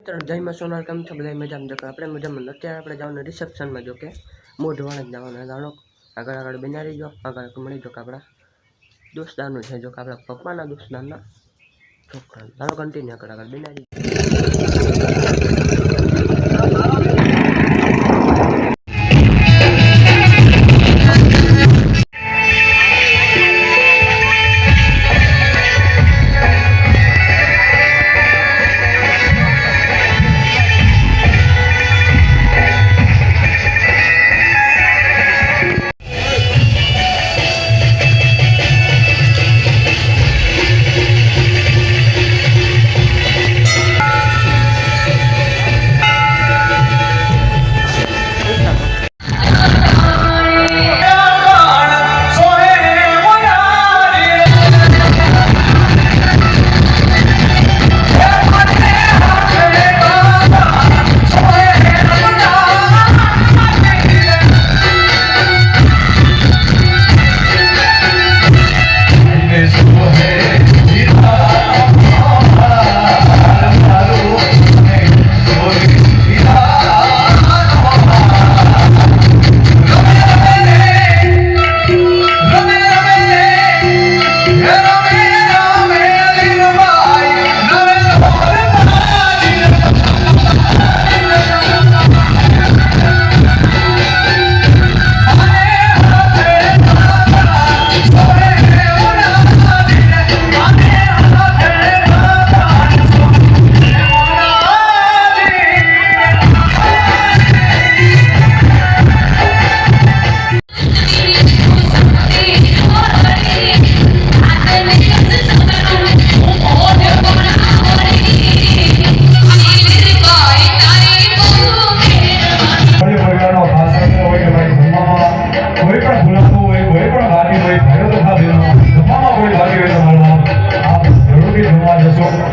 મિત્રો જયમાં સોનાર, કેમ છો? બધા મજામાં? દેખો આપણે મજામાં અત્યારે આપણે જવાનું રિસેપ્શનમાં, જો કે મોઢવાણ જ જવાનું. જાણો આગળ આગળ બનાવી જો આગળ મળી જો કે આપણા દોસ્તારનું છે, જો કે આપણા પપ્પાના દોસ્તારના છોકરા ચાલો કન્ટિન્યુ આગળ આગળ બનાવી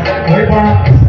જશો કોઈ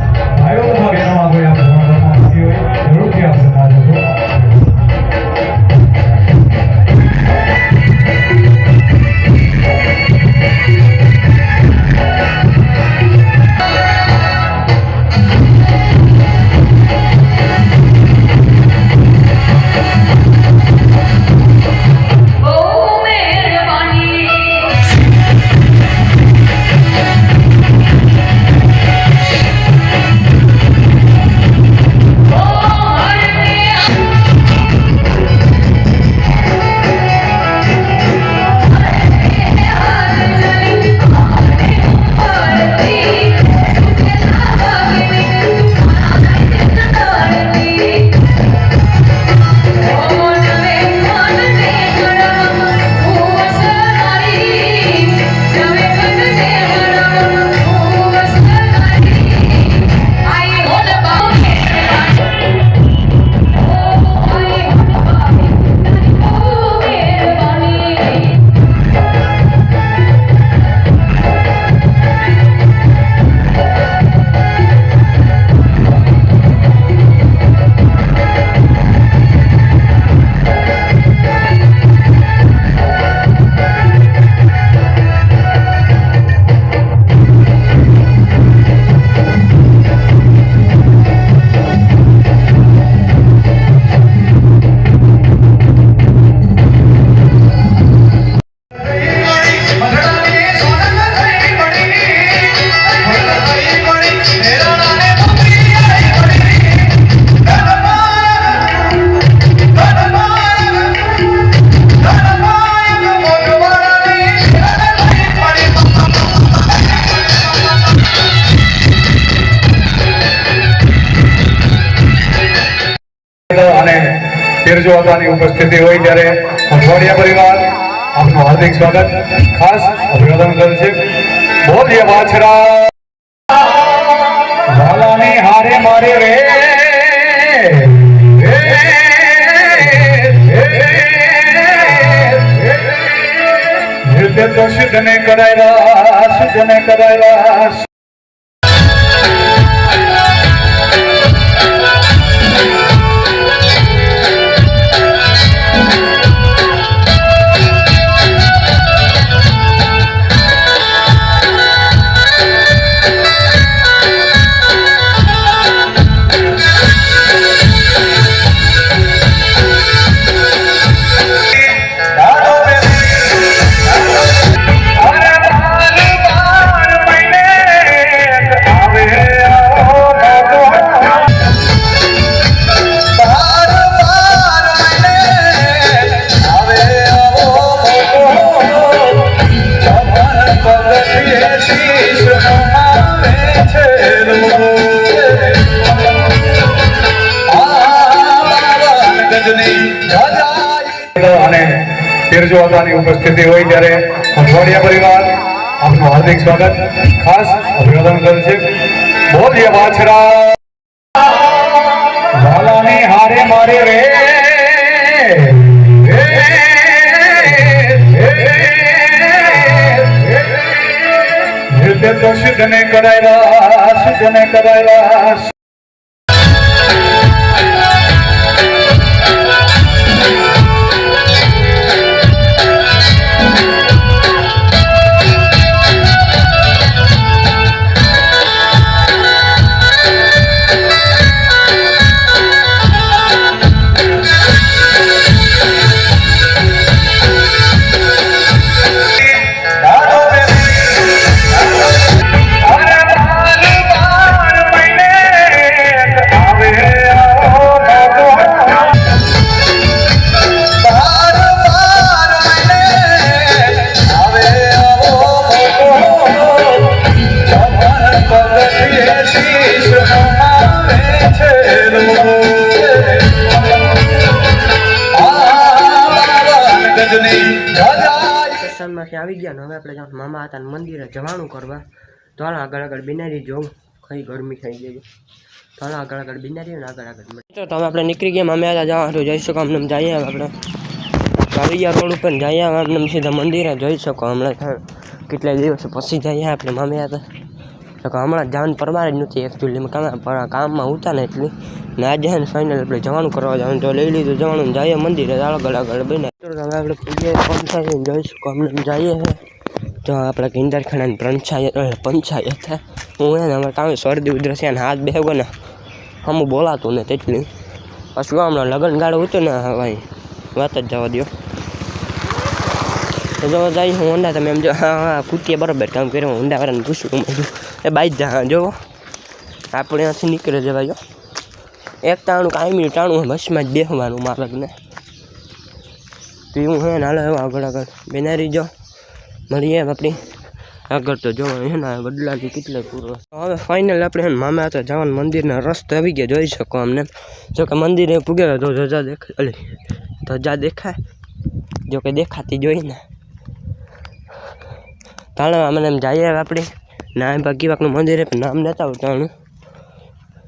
તેરજો ઉપસ્થિતિ હોય ત્યારે અઠવાડિયા પરિવાર આપનું હાર્દિક સ્વાગત. ખાસ અભિવાદન કરે છે. બોલીએ વાછરા. હારે મારે રે. નૃત્ય તો સિદ્ધને શુદ્ધ સિદ્ધને કરાયેલા અને તેરજો વાતાની ઉપસ્થિતિ હોય ત્યારે અઠવાડિયા પરિવાર આપનું હાર્દિક રિસેપ્શનમાંથી આવી ગયા ને હવે આપણે જાઉં મામા હતા મંદિરે જવાનું કરવા. તો આગળ આગળ બિનારી જોઉં. કઈ ગરમી થઈ ગઈ તો હાલો આગળ આગળ બિનારી ને આગળ આગળ તો હવે આપણે નીકળી ગયા મામે હતા જવા. તો જઈ શકો અમને જઈએ આપણે. ગયા રોડ ઉપર જઈએ હવે સીધા મંદિરે જોઈ શકો હમણાં. કેટલા દિવસ પછી જઈએ આપણે મામે હતા. તો કે હમણાં જાન પરવાર જ નથી એકચ્યુઅલીમાં કામમાં ઉતા ને એટલી. ને આજે છે ને ફાઇનલ આપણે જવાનું કરવા જવાનું તો લઈ લીધું જવાનું જઈએ મંદિરે આગળ આગળ બને. તો હવે આપણે પૂજ્ય પંચાયત જોઈ અમને જઈએ તો આપણે કિંદરખાનાની પંચાયત પંચાયત હું. એને અમારે કામ શરદી ઉધરસ ને હાથ બેહો ને. હમું બોલાતું ને તેટલી. પછી હમણાં લગ્ન ગાળું હતું ને ભાઈ. વાત જ જવા દો તો જો જાય હું ઊંડા તમે એમ જો હા હા કુટીએ બરાબર. કામ કર્યું હું ઊંડાવાળાને પૂછું મેં કીધું, એ બાઈ જા જોવો. આપણે ત્યાંથી નીકળે જવાય, જો. એક ટાણું કાયમી ટાણું બસમાં જ બેસવાનું માલકને. તો એવું હે નાલો એવો આગળ આગળ. બેનારી જો. મળીએ આપણી. આગળ તો જોવાનું છે ને, આ વડલાથી કેટલે પૂરો. હવે ફાઇનલ આપણે મામા હતા જવાનું મંદિરના રસ્તે આવી ગયા, જોઈ શકો અમને. જો કે મંદિરે પૂગેલો તો ધજા દેખાય, અલી, ધજા દેખાય. જો કે દેખાતી જોઈને તાણે અમને એમ જઈએ આપણે. નામ બાકી વાકનું મંદિર પણ નામ નતા આવતાનું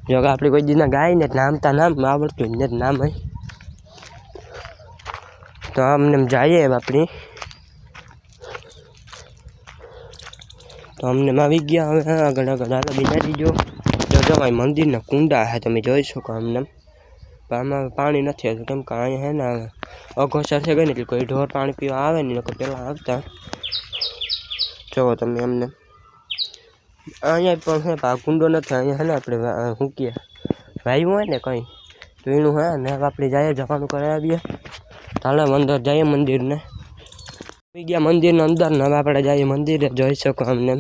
જો કે આપણે કોઈ દીના ગાય ને નામતા નામ આવડતું જ નથી, નામ તો અમને જઈએ આપણી. તો અમને આવી ગયા હવે આગળ આગળ, હાલો બીજા દીજો જો ભાઈ મંદિરના કુંડા છે, તમે જોઈ શકો અમને આમાં. પાણી નથી આવતું, કેમ કે અહીંયા હે ને અઘોસર છે ગઈ ને એટલે કોઈ ઢોર પાણી પીવા આવે ને લોકો પહેલાં આવતા. જુઓ તમે અમને અહીંયા પણ છે ભાગુંડો નથી, અહીંયા છે ને આપણે કહે વાયુ હોય ને કંઈ, તો હે ને આપણે જઈએ જવાનું કરાવી આવીએ. ચાલો અંદર જઈએ મંદિરને. આવી ગયા મંદિરના અંદર ને હવે આપણે જઈએ મંદિરે, જોઈ શકો અમને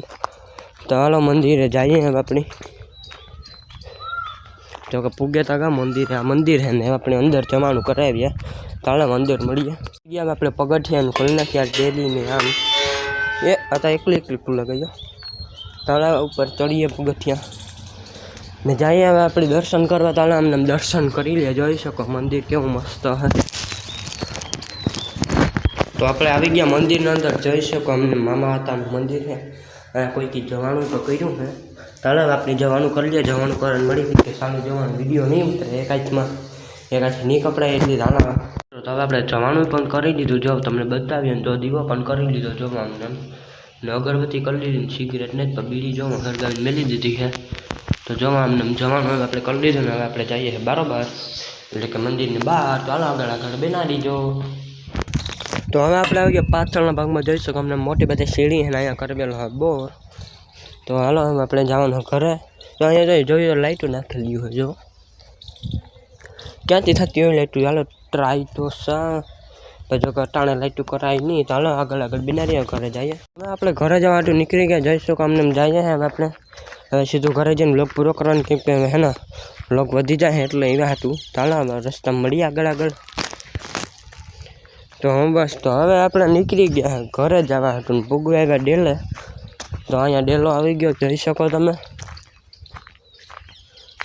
તો હાલો, મંદિરે જઈએ આપણે. જો કે પૂગે તો કા મંદિરે, આ મંદિર છે ને આપણે અંદર જવાનું કરાવીએ. તાળે મંદિર મળીએ. ગયા આપણે પગથિયાનું ખોલી નાખ્યા ડેલીને આમ. એ અત્યારે એકલી એકલી ફૂલ ગયો. તળાવ ઉપર ચડીએ પગથિયા. ને જઈએ હવે આપણે દર્શન કરવા તાળા અમને દર્શન કરી લે, જોઈ શકો મંદિર કેવું મસ્ત હે. તો આપણે આવી ગયા મંદિરની અંદર, જઈ શકો અમને મામા હતાનું મંદિર છે. અને કોઈથી જવાનું તો કર્યું છે તળાવ આપણે જવાનું કરી લે, જવાનું કરવાનું મળી કે સારું જવાનું વીડિયો નહીં ઉતરે એક હાથમાં એક હાથથી નહીં કપડાય એટલી ચાલો તો હવે આપણે જવાનું પણ કરી દીધું, જો તમને બતાવીએ ને તો દીવો પણ કરી લીધો જો અમને ને અગરબત્તી કરી લીધી ને સિગરેટ ને તો બીડી જો હરગાવી મેલી દીધી છે તો જોવા અમને જવાનું હવે આપણે કરી લીધું ને હવે આપણે જઈએ છીએ બારોબાર એટલે કે મંદિરની બહાર તો હાલો આગળ આગળ બેનાડી જો તો હવે આપણે આવી ગયા પાછળના ભાગમાં જોઈ શકો અમને મોટી બધી સીડી છે ને અહીંયા કરેલો હોય બોર તો હાલો હવે આપણે જવાનું ઘરે તો અહીંયા જોઈ જોઈએ તો લાઇટો નાખેલી હોય જો ક્યાંથી થતી હોય લાઇટું હાલો ટ્રાય તો સા પછી જો કે અટાણે લાઇટું કરાય નહીં, તો હાલો આગળ આગળ બિનારીયા ઘરે જઈએ. હવે આપણે ઘરે જવા માટે નીકળી ગયા, જઈ શકો અમને એમ જઈએ હવે આપણે, હવે સીધું ઘરે જઈને બ્લોગ પૂરો કરવાનું કેમ કે હે ને બ્લોગ વધી જાય એટલે એવા હતું. તો હાલો હવે રસ્તા મળીએ આગળ આગળ. તો હું બસ, તો હવે આપણે નીકળી ગયા, ઘરે જવા હતું. ને પૂગવા આવ્યા ડેલે. તો અહીંયા ડેલો આવી ગયો, જોઈ શકો તમે.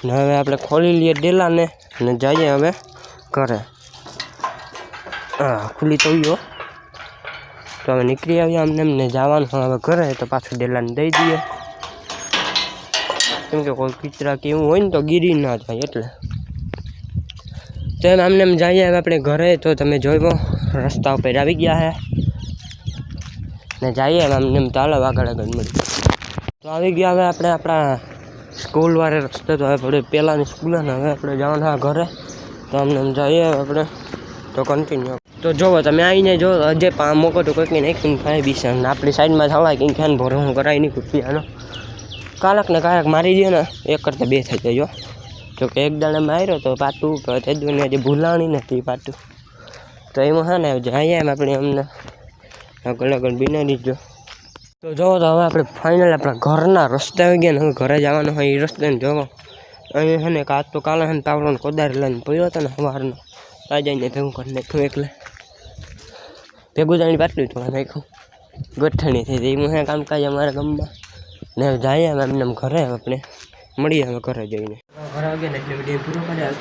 ને હવે આપણે ખોલી લઈએ ડેલાને ને જઈએ હવે ઘરે. હા ખુલ્લી તો ગયો તો હવે નીકળી આવ્યા અમને એમને જવાનું હવે ઘરે તો પાછું ડેલાને દઈ દઈએ. કેમ કે કોઈ કિચરા કે એવું હોય ને તો ગીરી ના થાય એટલે. તો એમ આમને એમ જઈએ હવે આપણે ઘરે. તો તમે જોયો રસ્તા ઉપર આવી ગયા હે. ને જઈએ એમ આમને એમ ચાલો આગળ આગળ મળી તો આવી ગયા હવે આપણે આપણા સ્કૂલવાળા રસ્તે. તો હવે આપણે પહેલાંની સ્કૂલે ને હવે આપણે જવાનું ઘરે. તો અમને એમ જઈએ આપણે. તો કન્ટિન્યુ તો જોવો, તમે આવીને જો, હજે પા મોકો તો કોઈક નાખીને ખાઈ બીશે આપણી સાઈડમાં થવાય કંઈ ખ્યાલ ભરો હું કરાવી નહીં કુટિયાનો કાલક ને કાલક મારી દે ને. એક કરતાં બે થઈ જાય જો કે એક દાડે માર્યો તો પાટું તેજુને હજી ભૂલાણી નથી પાટું. તો એમાં હા ને જાય એમ આપણે અમને આગળ આગળ બિનારી જો. તો જોવો તો હવે આપણે ફાઇનલ આપણા ઘરના રસ્તે આવી ગયા ને, હવે ઘરે જવાનું હોય એ રસ્તે ને જોવો. અહીં છે ને કાચ તો કાલે છે ને તાવડોને કોદારી લઈને પડ્યો હતો ને સવારનો. તાજાઈને ભેગું કરી નાખ્યું એટલે ભેગું જાણી પાટલું થોડા નાખ્યું ગઠ્ઠણી થઈ જઈ હું કામકાજ અમારા ગામમાં. ને જાય એમ અમે એમને ઘરે, આપણે મળીએ અમે ઘરે જઈને. ઘરે આવીએ ને એટલે વીડિયો પૂરો કર્યા.